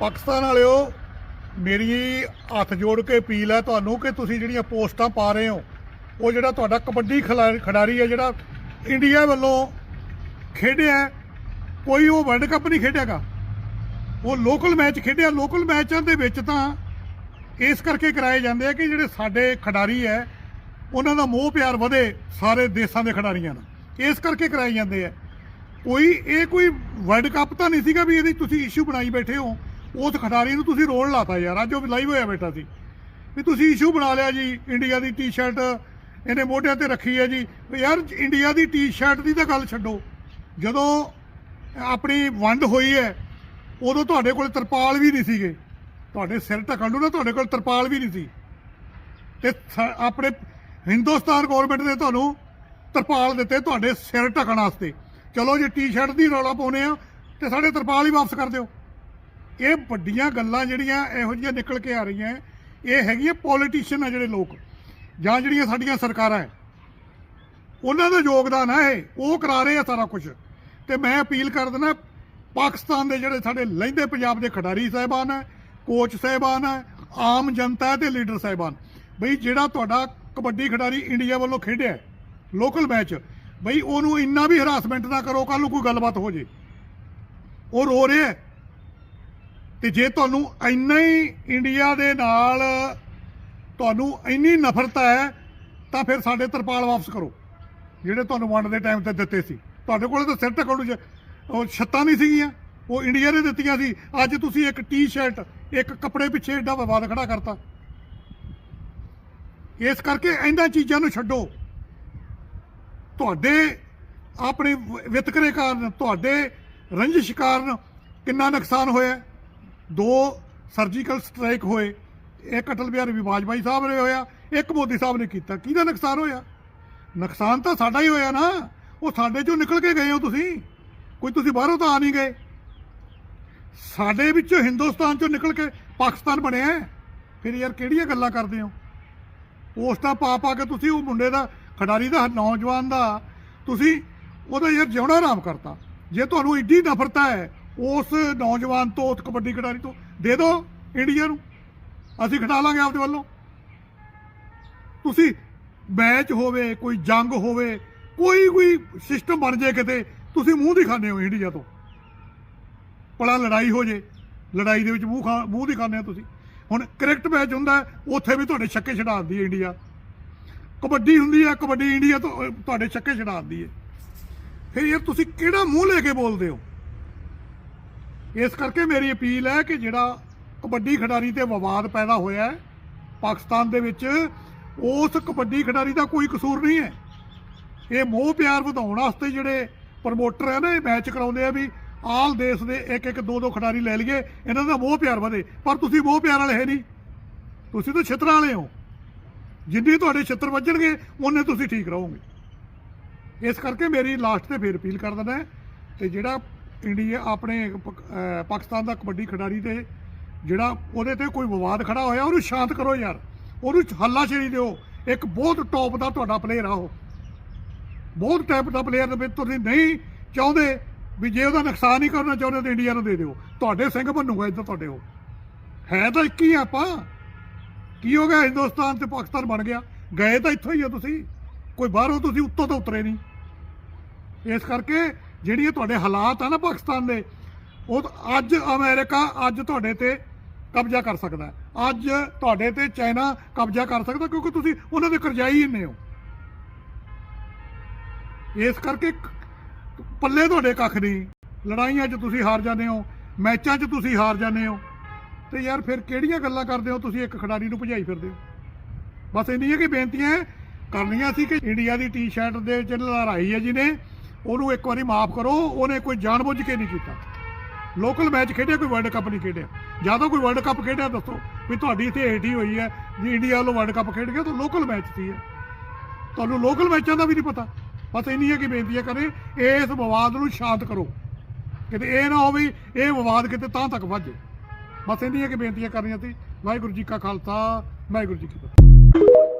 ਪਾਕਿਸਤਾਨ ਵਾਲਿਓ, ਮੇਰੀ ਹੱਥ ਜੋੜ ਕੇ ਅਪੀਲ ਹੈ ਤੁਹਾਨੂੰ ਕਿ ਤੁਸੀਂ ਜਿਹੜੀਆਂ ਪੋਸਟਾਂ ਪਾ ਰਹੇ ਹੋ, ਉਹ ਜਿਹੜਾ ਤੁਹਾਡਾ ਕਬੱਡੀ ਖਿਲਾ- ਖਿਡਾਰੀ ਹੈ ਜਿਹੜਾ ਇੰਡੀਆ ਵੱਲੋਂ ਖੇਡਿਆ, ਕੋਈ ਉਹ ਵਰਲਡ ਕੱਪ ਨਹੀਂ ਖੇਡਿਆਗਾ। ਉਹ ਲੋਕਲ ਮੈਚ ਖੇਡਿਆ ਲੋਕਲ ਮੈਚਾਂ ਦੇ ਵਿੱਚ ਤਾਂ ਇਸ ਕਰਕੇ ਕਰਾਏ ਜਾਂਦੇ ਆ ਕਿ ਜਿਹੜੇ ਸਾਡੇ ਖਿਡਾਰੀ ਹੈ, ਉਹਨਾਂ ਦਾ ਮੋਹ ਪਿਆਰ ਵਧੇ ਸਾਰੇ ਦੇਸ਼ਾਂ ਦੇ ਖਿਡਾਰੀਆਂ ਨਾਲ ਇਸ ਕਰਕੇ ਕਰਾਏ ਜਾਂਦੇ ਆ। ਕੋਈ, ਇਹ ਕੋਈ ਵਰਲਡ ਕੱਪ ਤਾਂ ਨਹੀਂ ਸੀਗਾ ਵੀ ਇਹਦੀ ਤੁਸੀਂ ਇਸ਼ੂ ਬਣਾਈ ਬੈਠੇ ਹੋ। ਉਸ ਖਿਡਾਰੀ ਨੂੰ ਤੁਸੀਂ ਰੋਲ ਲਾਤਾ ਯਾਰ, ਅੱਜ ਉਹ ਲਾਈਵ ਹੋਇਆ ਬੈਠਾ ਸੀ। ਵੀ ਤੁਸੀਂ ਇਸ਼ੂ ਬਣਾ ਲਿਆ ਜੀ ਇੰਡੀਆ ਦੀ ਟੀ-ਸ਼ਰਟ ਇਹਨੇ ਮੋਢਿਆਂ ਤੇ ਰੱਖੀ ਹੈ ਜੀ। ਵੀ ਯਾਰ ਇੰਡੀਆ ਦੀ ਟੀ-ਸ਼ਰਟ ਦੀ ਤਾਂ ਗੱਲ ਛੱਡੋ। ਜਦੋਂ ਆਪਣੀ ਵੰਡ ਹੋਈ ਹੈ, ਉਦੋਂ ਤੁਹਾਡੇ ਕੋਲ ਤਰਪਾਲ ਵੀ ਨਹੀਂ ਸੀਗੇ। ਤੁਹਾਡੇ ਸਿਰ ਢੱਕਣ ਨੂੰ ਨਾ ਤੁਹਾਡੇ ਕੋਲ ਤਰਪਾਲ ਵੀ ਨਹੀਂ ਸੀ। ਤੇ ਸ- ਆਪਣੇ ਹਿੰਦੁਸਤਾਨ ਗਵਰਨਮੈਂਟ ਨੇ ਤੁਹਾਨੂੰ ਤਰਪਾਲ ਦਿੱਤੇ ਤੁਹਾਡੇ ਸਿਰ ਢੱਕਣ ਵਾਸਤੇ। ਚਲੋ ਜੇ ਟੀ-ਸ਼ਰਟ ਦੀ ਰੌਲਾ ਪਾਉਨੇ ਆ ਤੇ ਸਾਡੇ ਤਰਪਾਲ ਹੀ ਵਾਪਸ ਕਰ ਦਿਓ। ਇਹ ਵੱਡੀਆਂ ਗੱਲਾਂ ਜਿਹੜੀਆਂ ਇਹੋ ਜਿਹੀਆਂ ਨਿਕਲ ਕੇ ਆ ਰਹੀਆਂ ਇਹ ਹੈਗੀਆਂ ਪੋਲੀਟੀਸ਼ੀਅਨ ਆ ਜਿਹੜੇ ਲੋਕ, ਜਾਂ ਜਿਹੜੀਆਂ ਸਾਡੀਆਂ ਸਰਕਾਰਾਂ ਹੈ। ਉਹਨਾਂ ਦਾ ਯੋਗਦਾਨ ਹੈ ਇਹ, ਉਹ ਕਰਾ ਰਹੇ ਆ ਸਾਰਾ ਕੁਝ ਤੇ ਮੈਂ ਅਪੀਲ ਕਰ ਦਿੰਦਾ, ਪਾਕਿਸਤਾਨ ਦੇ ਜਿਹੜੇ ਸਾਡੇ ਲਹਿੰਦੇ ਪੰਜਾਬ ਦੇ ਖਿਡਾਰੀ ਸਾਹਿਬਾਨ ਹੈ ਕੋਚ ਸਾਹਿਬਾਨ ਹੈ, ਆਮ ਜਨਤਾ ਹੈ ਤੇ ਲੀਡਰ ਸਾਹਿਬਾਨ। ਬਈ ਜਿਹੜਾ ਤੁਹਾਡਾ ਕਬੱਡੀ ਖਿਡਾਰੀ ਇੰਡੀਆ ਵੱਲੋਂ ਖੇਡਿਆ ਲੋਕਲ ਮੈਚ ਬਈ ਉਹਨੂੰ ਇੰਨਾ ਵੀ ਹਰਾਸਮੈਂਟ ਨਾ ਕਰੋ ਕੱਲ ਨੂੰ ਕੋਈ ਗੱਲਬਾਤ ਹੋ ਜੇ। ਉਹ ਰੋ ਰਿਹਾ ਹੈ। ਤੇ ਜੇ ਤੁਹਾਨੂੰ ਇੰਨਾ ਹੀ ਇੰਡੀਆ ਦੇ ਨਾਲ ਤੁਹਾਨੂੰ ਇੰਨੀ ਨਫ਼ਰਤ ਹੈ, ਤਾਂ ਫਿਰ ਸਾਡੇ ਤਰਪਾਲ ਵਾਪਸ ਕਰੋ। ਜਿਹੜੇ ਤੁਹਾਨੂੰ ਵੰਡ ਦੇ ਟਾਈਮ ਤੇ ਦਿੱਤੇ ਸੀ। ਤੁਹਾਡੇ ਕੋਲ ਤਾਂ ਸਿਰ ਢੱਕਣ ਉਹ ਛੱਤਾਂ ਨਹੀਂ ਸੀਗੀਆਂ। ਉਹ ਇੰਡੀਆ ਨੇ ਦਿੱਤੀਆਂ ਸੀ। ਅੱਜ ਤੁਸੀਂ ਇੱਕ ਟੀ-ਸ਼ਰਟ ਇੱਕ ਕੱਪੜੇ ਪਿੱਛੇ ਐਡਾ ਵਿਵਾਦ ਖੜਾ ਕਰਤਾ। ਇਸ ਕਰਕੇ ਇਹਨਾਂ ਚੀਜ਼ਾਂ ਨੂੰ ਛੱਡੋ। ਤੁਹਾਡੇ ਆਪਣੇ ਵਿਤਕਰੇ ਕਾਰਨ, ਤੁਹਾਡੇ ਰੰਜਿਸ਼ ਕਾਰਨ ਕਿੰਨਾ ਨੁਕਸਾਨ ਹੋਇਆ। ਦੋ ਸਰਜੀਕਲ ਸਟ੍ਰਾਈਕ ਹੋਏ, ਇੱਕ ਅਟਲ ਬਿਹਾਰੀ ਵਾਜਪਾਈ ਸਾਹਿਬ ਨੇ ਹੋਇਆ, ਇੱਕ ਮੋਦੀ ਸਾਹਿਬ ਨੇ ਕੀਤਾ। ਕਿਹਦਾ ਨੁਕਸਾਨ ਹੋਇਆ? ਨੁਕਸਾਨ ਤਾਂ ਸਾਡਾ ਹੀ ਹੋਇਆ ਨਾ। ਉਹ ਸਾਡੇ ਚੋਂ ਨਿਕਲ ਕੇ ਗਏ ਹੋ ਤੁਸੀਂ। ਕੋਈ ਤੁਸੀਂ ਬਾਹਰੋਂ ਤਾਂ ਆ ਨਹੀਂ ਗਏ। ਸਾਡੇ ਵਿੱਚੋਂ ਹਿੰਦੁਸਤਾਨ ਚੋਂ ਨਿਕਲ ਕੇ ਪਾਕਿਸਤਾਨ ਬਣਿਆ ਫਿਰ ਯਾਰ ਕਿਹੜੀਆਂ ਗੱਲਾਂ ਕਰਦੇ ਹੋ? ਪੋਸਟਾਂ ਪਾ ਪਾ ਕੇ ਤੁਸੀਂ ਉਹ ਮੁੰਡੇ ਦਾ, ਖਿਡਾਰੀ ਦਾ, ਨੌਜਵਾਨ ਦਾ, ਤੁਸੀਂ ਉਹਦਾ ਯਾਰ ਜਿਉਣਾ ਆਰਾਮ ਕਰਤਾ। ਜੇ ਤੁਹਾਨੂੰ ਇੱਡੀ ਨਫਰਤਾ ਹੈ ਉਸ ਨੌਜਵਾਨ ਤੋਂ ਉਸ ਕਬੱਡੀ ਖਿਡਾਰੀ ਤੋਂ ਦੇ ਦਿਓ ਇੰਡੀਆ ਨੂੰ। ਅਸੀਂ ਖਿਡਾ ਲਾਂਗੇ ਆਪਦੇ ਵੱਲੋਂ। ਤੁਸੀਂ ਮੈਚ ਹੋਵੇ, ਕੋਈ ਜੰਗ ਹੋਵੇ, ਕੋਈ ਕੋਈ ਸਿਸਟਮ ਬਣ ਜੇ ਕਿਤੇ, ਤੁਸੀਂ ਮੂੰਹ ਦਿਖਾਉਂਦੇ ਹੋ ਇੰਡੀਆ ਤੋਂ। ਭਲਾ ਲੜਾਈ ਹੋ ਜੇ, ਲੜਾਈ ਦੇ ਵਿੱਚ ਮੂੰਹ ਖਾ, ਮੂੰਹ ਦਿਖਾਉਂਦੇ ਹੋ ਤੁਸੀਂ। ਹੁਣ ਕ੍ਰਿਕਟ ਮੈਚ ਹੁੰਦਾ, ਉੱਥੇ ਵੀ ਤੁਹਾਡੇ ਛੱਕੇ ਛਡਾ ਹੈ ਇੰਡੀਆ। ਕਬੱਡੀ ਹੁੰਦੀ ਹੈ, ਕਬੱਡੀ ਇੰਡੀਆ ਤੋਂ ਤੁਹਾਡੇ ਛੱਕੇ ਛਡਾ ਦਿੰਦੀ ਹੈ। ਫਿਰ ਯਾਰ ਤੁਸੀਂ ਕਿਹੜਾ ਮੂੰਹ ਲੈ ਕੇ ਬੋਲਦੇ ਹੋ? ਇਸ ਕਰਕੇ ਮੇਰੀ ਅਪੀਲ ਹੈ ਕਿ ਜਿਹੜਾ ਕਬੱਡੀ ਖਿਡਾਰੀ ਤੇ ਵਿਵਾਦ ਪੈਦਾ ਹੋਇਆ ਹੈ, ਪਾਕਿਸਤਾਨ ਦੇ ਵਿੱਚ, ਉਸ ਕਬੱਡੀ ਖਿਡਾਰੀ ਦਾ ਕੋਈ ਕਸੂਰ ਨਹੀਂ ਹੈ। ਇਹ ਮੋਹ ਪਿਆਰ ਵਧਾਉਣ ਵਾਸਤੇ ਜਿਹੜੇ ਪ੍ਰਮੋਟਰ ਹੈ ਨਾ, ਇਹ ਮੈਚ ਕਰਾਉਂਦੇ ਆ ਵੀ ਆਲ ਦੇਸ਼ ਦੇ ਇੱਕ ਇੱਕ ਦੋ ਦੋ ਖਿਡਾਰੀ ਲੈ ਲਈਏ, ਇਹਨਾਂ ਦਾ ਮੋਹ ਪਿਆਰ ਵਧੇ। ਪਰ ਤੁਸੀਂ ਮੋਹ ਪਿਆਰ ਵਾਲੇ ਹੈ ਨਹੀਂ। ਤੁਸੀਂ ਤਾਂ ਛਿੱਤਰਾਂ ਵਾਲੇ ਹੋ। ਜਿੰਨੀ ਤੁਹਾਡੇ ਛਿੱਤਰ ਵੱਜਣਗੇ ਉਹਨੇ ਤੁਸੀਂ ਠੀਕ ਰਹੋਗੇ। ਇਸ ਕਰਕੇ ਮੇਰੀ ਲਾਸਟ ਤੇ ਫੇਰ ਅਪੀਲ ਕਰ ਦਿੰਦਾ ਤੇ ਜਿਹੜਾ ਇੰਡੀਆ ਆਪਣੇ ਪਾਕਿਸਤਾਨ ਦਾ ਕਬੱਡੀ ਖਿਡਾਰੀ ਤੇ ਜਿਹੜਾ ਉਹਦੇ ਤੇ ਕੋਈ ਵਿਵਾਦ ਖੜਾ ਹੋਇਆ, ਉਹਨੂੰ ਸ਼ਾਂਤ ਕਰੋ ਯਾਰ। ਉਹਨੂੰ ਹੱਲਾਸ਼ੇਰੀ ਦਿਓ। ਇੱਕ ਬਹੁਤ ਟੌਪ ਦਾ ਤੁਹਾਡਾ ਪਲੇਅਰ ਆ ਉਹ। ਬਹੁਤ ਟਾਈਪ ਦਾ ਪਲੇਅਰ ਦੇ ਤੁਸੀਂ ਨਹੀਂ ਚਾਹੁੰਦੇ ਵੀ ਜੇ ਉਹਦਾ ਨੁਕਸਾਨ ਹੀ ਕਰਨਾ ਚਾਹੁੰਦੇ ਤਾਂ ਇੰਡੀਆ ਨੂੰ ਦੇ ਦਿਓ। ਤੁਹਾਡੇ ਸਿੰਘ ਬਣੂਗਾ ਇੱਧਰ ਤੁਹਾਡੇ ਉਹ। ਹੈ ਤਾਂ ਇੱਕ ਹੀ ਆ ਆਪਾਂ। ਕੀ ਹੋ ਗਿਆ? ਹਿੰਦੁਸਤਾਨ ਤੇ ਪਾਕਿਸਤਾਨ ਬਣ ਗਿਆ। ਗਏ ਤਾਂ ਇੱਥੋਂ ਹੀ ਹੋ ਤੁਸੀਂ। ਕੋਈ ਬਾਹਰੋਂ ਤੁਸੀਂ ਉੱਤੋਂ ਤਾਂ ਉਤਰੇ ਨਹੀਂ। ਇਸ ਕਰਕੇ ਜਿਹੜੀਆਂ ਤੁਹਾਡੇ ਹਾਲਾਤ ਆ ਨਾ ਪਾਕਿਸਤਾਨ ਦੇ, ਉਹ ਅੱਜ ਅਮਰੀਕਾ ਅੱਜ ਤੁਹਾਡੇ ਤੇ ਕਬਜ਼ਾ ਕਰ ਸਕਦਾ ਹੈ। ਅੱਜ ਤੁਹਾਡੇ ਤੇ ਚਾਈਨਾ ਕਬਜ਼ਾ ਕਰ ਸਕਦਾ, ਕਿਉਂਕਿ ਤੁਸੀਂ ਉਹਨਾਂ ਦੇ ਕਰਜ਼ਾਈ ਇੰਨੇ ਹੋ। ਇਸ ਕਰਕੇ ਪੱਲੇ ਤੁਹਾਡੇ ਕੱਖ ਨਹੀਂ। ਲੜਾਈਆਂ 'ਚ ਤੁਸੀਂ ਹਾਰ ਜਾਂਦੇ ਹੋ, ਮੈਚਾਂ 'ਚ ਤੁਸੀਂ ਹਾਰ ਜਾਂਦੇ ਹੋ। ਤੇ ਯਾਰ ਫਿਰ ਕਿਹੜੀਆਂ ਗੱਲਾਂ ਕਰਦੇ ਹੋ? ਤੁਸੀਂ ਇੱਕ ਖਿਡਾਰੀ ਨੂੰ ਭਜਾਈ ਫਿਰਦੇ ਹੋ। ਬਸ ਇੰਨੀ ਹੈ ਕਿ ਬੇਨਤੀਆਂ ਕਰਨੀਆਂ ਸੀ ਕਿ ਇੰਡੀਆ ਦੀ ਟੀ-ਸ਼ਰਟ ਦੇ ਵਿੱਚ ਲੜਾਈ ਹੈ ਜਿਹਨੇ ਉਹਨੂੰ ਇੱਕ ਵਾਰੀ ਮਾਫ ਕਰੋ, ਉਹਨੇ ਕੋਈ ਜਾਣਬੁੱਝ ਕੇ ਨਹੀਂ ਕੀਤਾ। ਲੋਕਲ ਮੈਚ ਖੇਡਿਆ, ਕੋਈ ਵਰਲਡ ਕੱਪ ਨਹੀਂ ਖੇਡਿਆ? ਜਦੋਂ ਕੋਈ ਵਰਲਡ ਕੱਪ ਖੇਡਿਆ, ਦੱਸੋ ਵੀ ਤੁਹਾਡੀ ਇੱਥੇ ਏਟੀ ਹੋਈ ਹੈ ਜੀ ਇੰਡੀਆ ਵੱਲੋਂ ਵਰਲਡ ਕੱਪ ਖੇਡ ਗਿਆ, ਤਾਂ ਲੋਕਲ ਮੈਚ ਸੀ ਹੈ ਤੁਹਾਨੂੰ ਲੋਕਲ ਮੈਚਾਂ ਦਾ ਵੀ ਨਹੀਂ ਪਤਾ। ਬਸ ਇੰਨੀ ਹੈ ਕਿ ਬੇਨਤੀ ਹੈ ਕਰੇ, ਇਸ ਵਿਵਾਦ ਨੂੰ ਸ਼ਾਂਤ ਕਰੋ। ਕਿਤੇ ਇਹ ਨਾ ਹੋਵੇ, ਇਹ ਵਿਵਾਦ ਕਿਤੇ ਤਾਂ ਤੱਕ ਵੱਜੇ ਬਸ ਇੰਨੀ ਹੈ ਕਿ ਬੇਨਤੀਆਂ ਕਰਨੀਆਂ ਸੀ। ਵਾਹਿਗੁਰੂ ਜੀ ਕਾ ਖਾਲਸਾ, ਵਾਹਿਗੁਰੂ ਜੀ ਕੀ ਫਤਿਹ।